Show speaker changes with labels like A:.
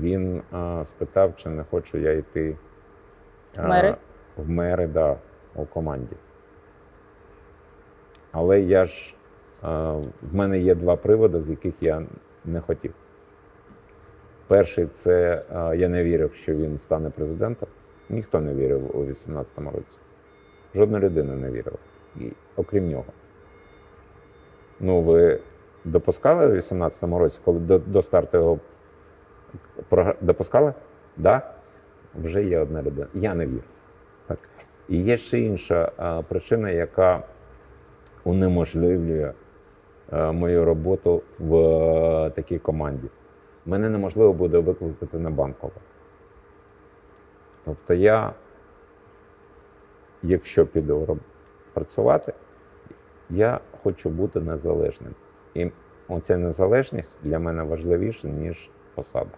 A: Він а, спитав, чи не хочу я йти а,
B: В мери?
A: в мери, да, у команді. Але я ж а, в мене є два приводи, з яких я не хотів. Перший це а, я не вірив, що він стане президентом. Ніхто не вірив у 18-му році. Жодна людина не вірила. І, окрім нього. Ну, ви допускали у 18-му році, коли до, до старту його допускали? Да? Вже є одна людина. Я не вірю. Так. І є ще інша а, причина, яка унеможливлює е, мою роботу в е, такій команді. Мене неможливо буде викликати на банково. Тобто я, якщо піду працювати, я хочу бути незалежним. І оця незалежність для мене важливіша, ніж посада.